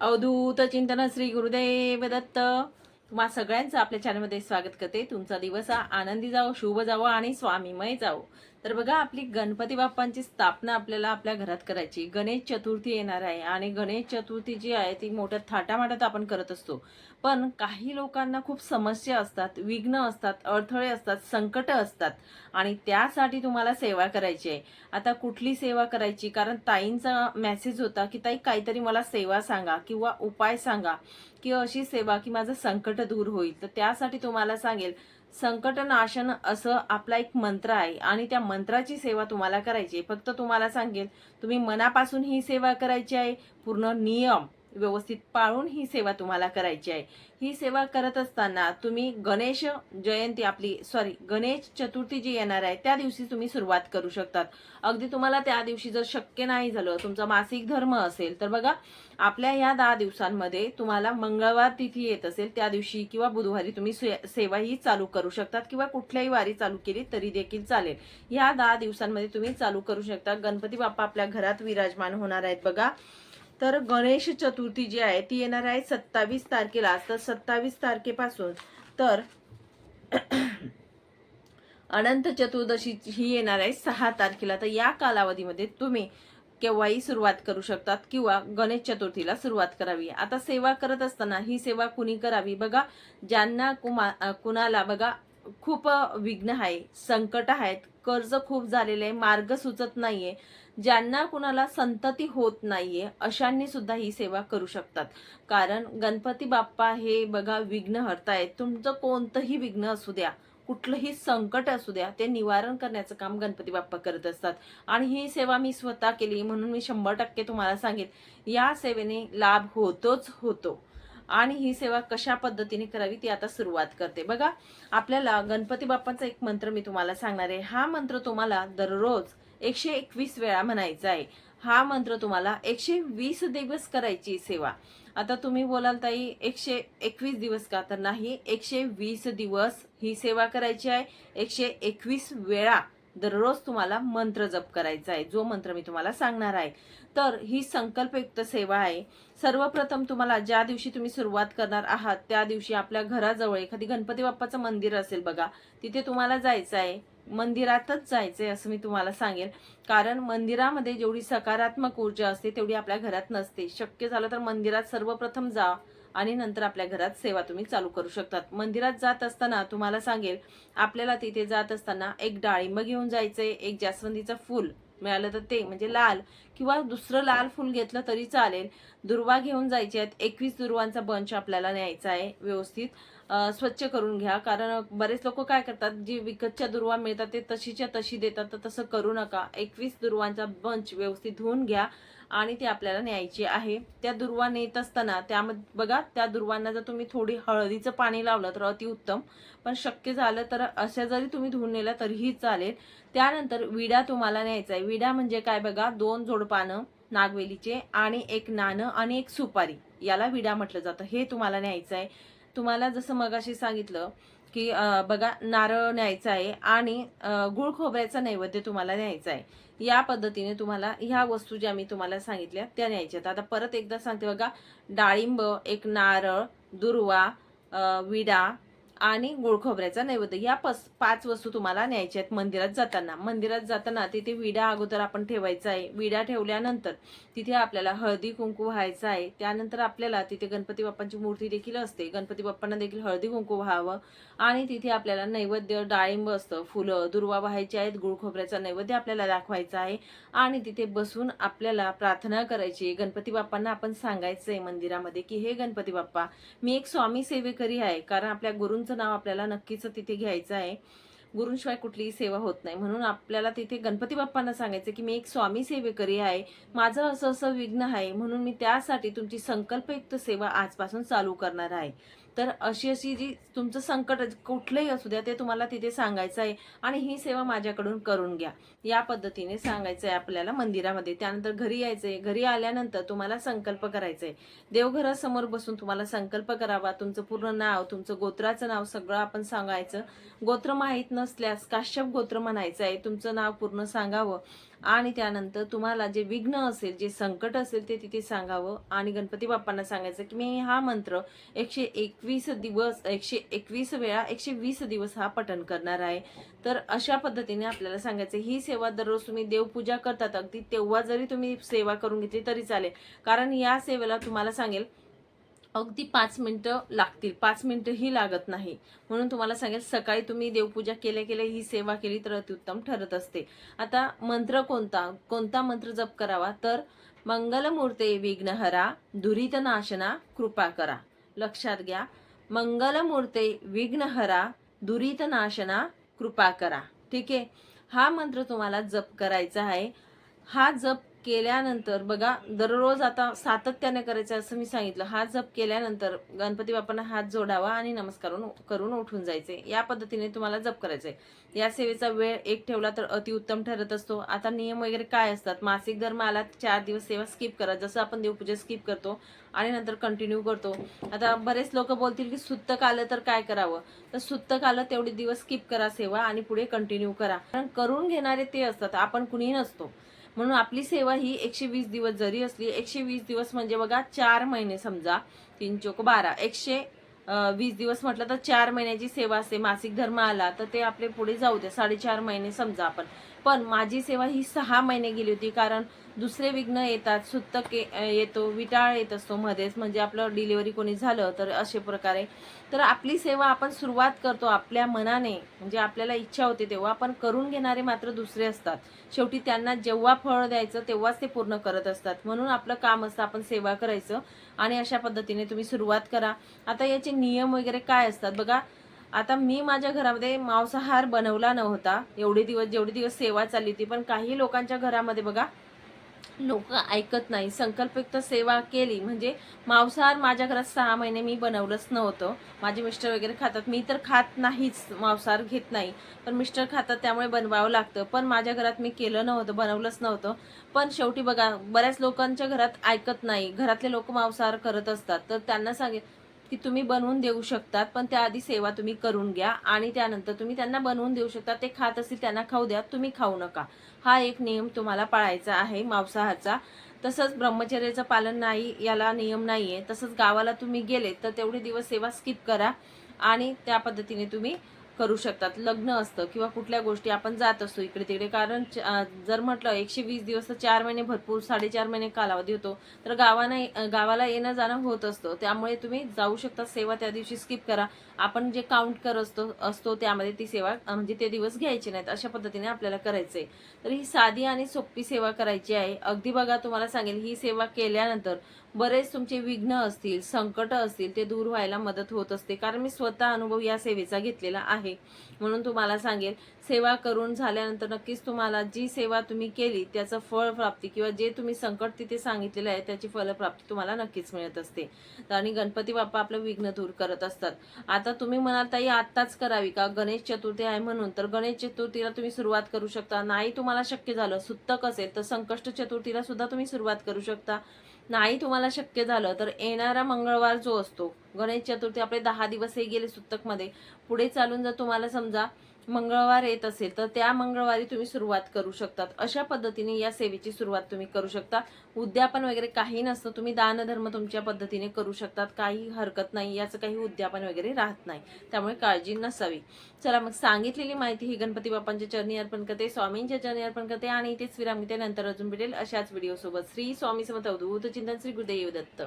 अवधूत चिंतन श्री गुरुदेव दत्त. तुम्हा सगळ्यांचं आपल्या चॅनलमध्ये स्वागत करते. तुमचा दिवस आनंदी जावो शुभ जावो आणि स्वामीमय जावो. तर बघा आपली गणपती बाप्पांची स्थापना आपल्याला आपल्या घरात करायची. गणेश चतुर्थी येणार आहे आणि गणेश चतुर्थी जी आहे ती मोठ्या थाटामाटात आपण करत असतो. पण काही लोकांना खूप समस्या असतात विघ्न असतात अडथळे असतात संकट असतात आणि त्यासाठी तुम्हाला सेवा करायची आहे. आता कुठली सेवा करायची? कारण ताईंचा मेसेज होता की ताई काहीतरी मला सेवा सांगा किंवा उपाय सांगा की अशी सेवा की माझं संकट दूर होईल. तर त्यासाठी तुम्हाला सांगेल संकट नाशन असं आपला एक मंत्र आहे आणि त्या मंत्राची सेवा तुम्हाला करायची आहे. फक्त तुम्हाला सांगेल तुम्ही मनापासून ही सेवा करायची आहे. पूर्ण नियम. व्यवस्थित पाळून ही सेवा तुम्हाला करायची आहे. ही सेवा करत असताना तुम्ही गणेश जयंती आपली सॉरी गणेश चतुर्थी जी येणार आहे त्या दिवशी तुम्ही सुरुवात करू शकतात. अगदी तुम्हाला त्या दिवशी जर शक्य नाही झालं तुमचा मासिक धर्म असेल तर बघा आपल्या या दहा दिवसांमध्ये तुम्हाला मंगळवार तिथी येत असेल त्या दिवशी किंवा बुधवारी तुम्ही सेवा ही चालू करू शकतात किंवा कुठल्याही वारी चालू केली तरी देखील चालेल. या दहा दिवसांमध्ये तुम्ही चालू करू शकता. गणपती बाप्पा आपल्या घरात विराजमान होणार आहेत बघा. तर गणेश चतुर्थी जी आहे ती येणार आहे सत्तावीस तारखेला. तर सत्तावीस तारखेपासून तर अनंत चतुर्दशी ही येणार आहे सहा तारखेला. तर या कालावधीमध्ये तुम्ही केव्हाही सुरुवात करू शकतात किंवा गणेश चतुर्थीला सुरुवात करावी. आता सेवा करत असताना ही सेवा कुणी करावी? बघा ज्यांना कुमा कुणाला बघा खूप विघ्न आहे संकट आहेत कर्ज खूप झालेले आहे मार्ग सुचत नाहीये. ज्यांना कुणाला संतती होत नाहीये अशांनी सुद्धा ही सेवा करू शकतात. कारण गणपती बाप्पा हे बघा विघ्न हरतायत. तुमचं कोणतंही विघ्न असू द्या कुठलंही संकट असू द्या ते निवारण करण्याचं काम गणपती बाप्पा करत असतात. आणि ही सेवा मी स्वतः केली म्हणून मी शंभर टक्के तुम्हाला सांगेन या सेवेने लाभ होतोच होतो. आणि ही सेवा कशा पद्धतीने करावी ती आता सुरुवात करते. बघा आपल्याला गणपती बाप्पाचा एक मंत्र मी तुम्हाला सांगणार आहे. हा मंत्र तुम्हाला दररोज एकशे एकवीस वेळा म्हणायचा आहे हा मंत्र तुम्हाला एकशे वीस दिवस करायची सेवा. आता तुम्ही बोलाल ताई एकशे एकवीस दिवस का? तर नाही एकशे वीस दिवस ही सेवा करायची आहे. एकशे एकवीस वेळा दररोज तुम्हाला मंत्र जप करायचा आहे. जो मंत्र मी तुम्हाला सांगणार आहे. तर ही संकल्पयुक्त सेवा आहे. सर्वप्रथम तुम्हाला ज्या दिवशी तुम्ही सुरुवात करणार आहात त्या दिवशी आपल्या घराजवळ एखादी गणपती बाप्पाचं मंदिर असेल बघा तिथे तुम्हाला जायचं आहे. मंदिरातच जायचंय असं मी तुम्हाला सांगेल. कारण मंदिरामध्ये जेवढी सकारात्मक ऊर्जा असते तेवढी आपल्या घरात नसते. शक्य झालं तर मंदिरात सर्वप्रथम जा आणि नंतर आपल्या घरात सेवा तुम्ही चालू करू शकतात. मंदिरात जात असताना तुम्हाला सांगेल आपल्याला तिथे जात असताना एक डाळिंब घेऊन जायचंय एक जास्वंदीचं फूल मिळालं तर ते म्हणजे लाल किंवा दुसरं लाल फुल घेतलं तरी चालेल. दुर्वा घेऊन जायचे आहेत. एकवीस दुर्वांचा बंच आपल्याला न्यायचा आहे व्यवस्थित. स्वच्छ करून घ्या. कारण बरेच लोक काय करतात जी विकतच्या दुर्वा मिळतात ते तशीच्या तशी देतात. तर तसं करू नका. एकवीस दुर्वांचा बंच व्यवस्थित धुवून घ्या आणि ते आपल्याला न्यायची आहे. त्या दुर्वा नेत असताना त्यामध्ये बघा त्या दुर्वांना जर तुम्ही थोडी हळदीचं पाणी लावलं तर अतिउत्तम पण शक्य झालं तर अशा जरी तुम्ही धुवून नेल्या तरीही चालेल. त्यानंतर विडा तुम्हाला न्यायचा आहे. विडा म्हणजे काय बघा दोन जोडपानं नागवेलीचे आणि एक नाणं आणि एक सुपारी. याला विडा म्हटलं जातं. हे तुम्हाला न्यायचं आहे. तुम्हाला जसं मगाशी सांगितलं की बघा नारळ न्यायचा आहे आणि गुळ खोबऱ्याचा नैवेद्य तुम्हाला न्यायचा आहे. या पद्धतीने तुम्हाला ह्या वस्तू ज्या मी तुम्हाला सांगितल्या त्या न्यायच्या आहेत. आता परत एकदा सांगते बघा डाळिंब एक नारळ दुर्वा विडा आणि गुळ खोबऱ्याचा नैवेद्य. या पस पाच वस्तू तुम्हाला न्यायच्या आहेत मंदिरात जाताना. मंदिरात जाताना तिथे विडा अगोदर आपण ठेवायचा आहे. विडा ठेवल्यानंतर तिथे आपल्याला हळदी कुंकू व्हायचं आहे. त्यानंतर आपल्याला तिथे गणपती बाप्पांची मूर्ती देखील असते. गणपती बाप्पांना देखील हळदी कुंकू व्हावं. आणि तिथे आपल्याला नैवेद्य डाळिंब असतं. फुलं दुर्वा व्हायची आहेत. गुळ खोबऱ्याचा नैवेद्य आपल्याला दाखवायचा आहे. आणि तिथे बसून आपल्याला प्रार्थना करायची गणपती बाप्पांना आपण सांगायचं आहे मंदिरामध्ये की हे गणपती बाप्पा मी एक स्वामी सेवेकरी आहे. कारण आपल्या गुरूंचं नाव आपल्याला नक्कीच तिथे घ्यायचं आहे. गुरूंशिवाय कुठलीही सेवा होत नाही. म्हणून आपल्याला तिथे गणपती बाप्पांना सांगायचं की मी एक स्वामी सेवेकरी आहे. माझं असं असं विघ्न आहे. म्हणून मी त्यासाठी तुमची संकल्पयुक्त सेवा आजपासून चालू करणार आहे. तर अशी अशी जी तुमचं संकट कुठलंही असू द्या ते तुम्हाला तिथे सांगायचं आहे आणि ही सेवा माझ्याकडून करून घ्या. या पद्धतीने सांगायचं आहे आपल्याला मंदिरामध्ये. त्यानंतर घरी यायचंय. घरी आल्यानंतर तुम्हाला संकल्प करायचंय. देवघरासमोर बसून तुम्हाला संकल्प करावा. तुमचं पूर्ण नाव तुमचं गोत्राचं नाव सगळं आपण सांगायचं. गोत्र माहीत नसल्यास काश्यप गोत्र म्हणायचं आहे तुमचं नाव पूर्ण सांगावं. आणि त्यानंतर तुम्हाला जे विघ्न असेल जे संकट असेल ते तिथे सांगावं. आणि गणपती बाप्पांना सांगायचं की मी हा मंत्र एकशे एकवीस दिवस एकशे एकवीस वेळा एकशे वीस दिवस हा पठण करणार आहे. तर अशा पद्धतीने आपल्याला सांगायचं ही सेवा दररोज तुम्ही देवपूजा करतात अगदी तेव्हा जरी तुम्ही सेवा करून घेतली तरी चालेल. कारण या सेवेला तुम्हाला सांगेल अगदी पाच मिनटं लागतील. पाच मिनटंही लागत नाही. म्हणून तुम्हाला सांगेल सकाळी तुम्ही देवपूजा केल्या केल्या ही सेवा केली तर अतिउत्तम ठरत असते. आता मंत्र कोणता? कोणता मंत्र जप करावा? तर मंगलमूर्ते विघ्नहरा दुरितनाशना कृपा करा. लक्षात घ्या. मंगलमूर्ते विघ्नहरा दुरितनाशना कृपा करा. ठीक आहे? हा मंत्र तुम्हाला जप करायचा आहे. हा जप केल्यानंतर बघा दररोज आता सातत्याने करायचं असं मी सांगितलं. हा जप केल्यानंतर गणपती बाप्पांना हात जोडावा आणि नमस्कार करून उठून जायचे. या पद्धतीने तुम्हाला जप करायचंय. या सेवेचा वेळ एक ठेवला तर अतिउत्तम ठरत असतो. आता नियम वगैरे काय असतात? मासिक धर्म आला चार दिवस सेवा स्किप करा. जसं आपण देवपूजा स्किप करतो आणि नंतर कंटिन्यू करतो. आता बरेच लोक बोलतील की सुत्तक आलं तर काय करावं? तर सुत्तक आलं तेवढे दिवस स्किप करा सेवा आणि पुढे कंटिन्यू करा. कारण करून घेणारे ते असतात. आपण कुणीही नसतो. म्हणून आपली सेवा ही एकशे वीस दिवस जरी असली एकशे वीस दिवस म्हणजे बघा चार महिने समजा तीन चोक बारा एकशे वीस दिवस म्हटलं तर चार महिन्याची सेवा असते. मासिक धर्म आला तर ते आपले पुढे जाऊ द्या साडेचार महिने समजा आपण. पण माझी सेवा ही सहा महिने गेली होती कारण दुसरे विघ्न येतात. सुत्तक येतो विटाळ येत असतो मध्येच. म्हणजे आपलं डिलिव्हरी कोणी झालं तर असे प्रकारे. तर आपली सेवा आपण सुरुवात करतो आपल्या मनाने. म्हणजे आपल्याला इच्छा होते तेव्हा. आपण करून घेणारे मात्र दुसरे असतात. शेवटी त्यांना जेव्हा फळ द्यायचं तेव्हाच ते पूर्ण करत असतात. म्हणून आपलं काम असतं आपण सेवा करायचं. आणि अशा पद्धतीने तुम्ही सुरुवात करा. आता याचे नियम वगैरे काय असतात? बघा आता मी माझ्या घरामध्ये मांसाहार बनवला नव्हता. एवढे दिवस जेवढे दिवस सेवा चालली होती पण काही लोकांच्या घरामध्ये बघा लोक ऐकत नाही. संकल्पयुक्त सेवा केली. म्हणजे मांसाहार माझ्या घरात सहा महिने मी बनवलंच नव्हतं. माझे मिस्टर वगैरे खातात. मी तर खात नाहीच मांसाहार घेत नाही. पण मिस्टर खातात त्यामुळे बनवावं लागतं. पण माझ्या घरात मी केलं नव्हतं बनवलंच नव्हतं. पण शेवटी बघा बऱ्याच लोकांच्या घरात ऐकत नाही. घरातले लोक मांसाहार करत असतात. तर त्यांना सांगेल की तुम्ही बनवून देऊ शकतात पण त्याआधी सेवा तुम्ही करून घ्या आणि त्यानंतर तुम्ही त्यांना बनवून देऊ शकता. ते खात असतील त्यांना खाऊ द्या तुम्ही खाऊ नका. हा एक नियम तुम्हाला पाळायचा आहे मांसाहाचा तसंच ब्रह्मचर्याचं पालन नाही याला नियम नाही आहे तसंच गावाला तुम्ही गेले तर तेवढे दिवस सेवा स्किप करा आणि त्या पद्धतीने तुम्ही करू शकतात. लग्न असतं किंवा कुठल्या गोष्टी आपण जात असतो इकडे तिकडे कारण च- जर म्हटलं एकशे वीस दिवस तर चार महिने भरपूर साडेचार महिने कालावधी होतो. तर गावाना गावाला येणं जाणं होत असतं. त्यामुळे तुम्ही जाऊ शकता. सेवा त्या दिवशी स्किप करा. आपण जे काउंट कर असतो असतो त्यामध्ये ती सेवा म्हणजे ते दिवस घ्यायचे नाहीत अशा पद्धतीने आपल्याला करायचंय. तर ही साधी आणि सोपी सेवा करायची आहे. अगदी बघा तुम्हाला सांगेल ही सेवा केल्यानंतर बरेच तुमचे विघ्न असतील संकट असतील ते दूर व्हायला मदत होत असते. कारण मी स्वतः अनुभव या सेवेचा घेतलेला आहे. म्हणून तुम्हाला सांगेल सेवा करून झाल्यानंतर नक्कीच तुम्हाला जी सेवा तुम्ही केली त्याचं फळ प्राप्ती किंवा जे तुम्ही संकट तिथे सांगितलेलं आहे त्याची फलप्राप्ती तुम्हाला नक्कीच मिळत असते. आणि गणपती बाप्पा आपलं विघ्न दूर करत असतात. आता तुम्ही म्हणाल ताई आत्ताच करावी का? गणेश चतुर्थी आहे म्हणून. तर गणेश चतुर्थीला तुम्ही सुरुवात करू शकता. नाही तुम्हाला शक्य झालं. सुत्तक असेल तर संकष्ट चतुर्थीला सुद्धा तुम्ही सुरुवात करू शकता. नाही तुम्हाला शक्य झालं तर येणारा मंगळवार जो असतो गणेश चतुर्थी आपले दहा दिवस हे गेले सुतकमध्ये. पुढे चालून जर तुम्हाला समजा मंगळवार येत असेल तर त्या मंगळवारी तुम्ही सुरुवात करू शकतात. अशा पद्धतीने या सेवेची सुरुवात तुम्ही करू शकता. उद्यापन वगैरे काही नसतं तुम्ही दानधर्म तुमच्या पद्धतीने करू शकतात. काही हरकत नाही याचं काही उद्यापन वगैरे राहत नाही. त्यामुळे काळजी नसावी. चला मग सांगितलेली माहिती ही गणपती बाप्पांच्या चरणी अर्पण करते स्वामींच्या चरणी अर्पण करते आणि इथेच विराम घेते. नंतर अजून भेटेल अशाच व्हिडिओ सोबत. श्री स्वामी समर्थ अवधूत चिंतन श्री गुरुदेव दत्त.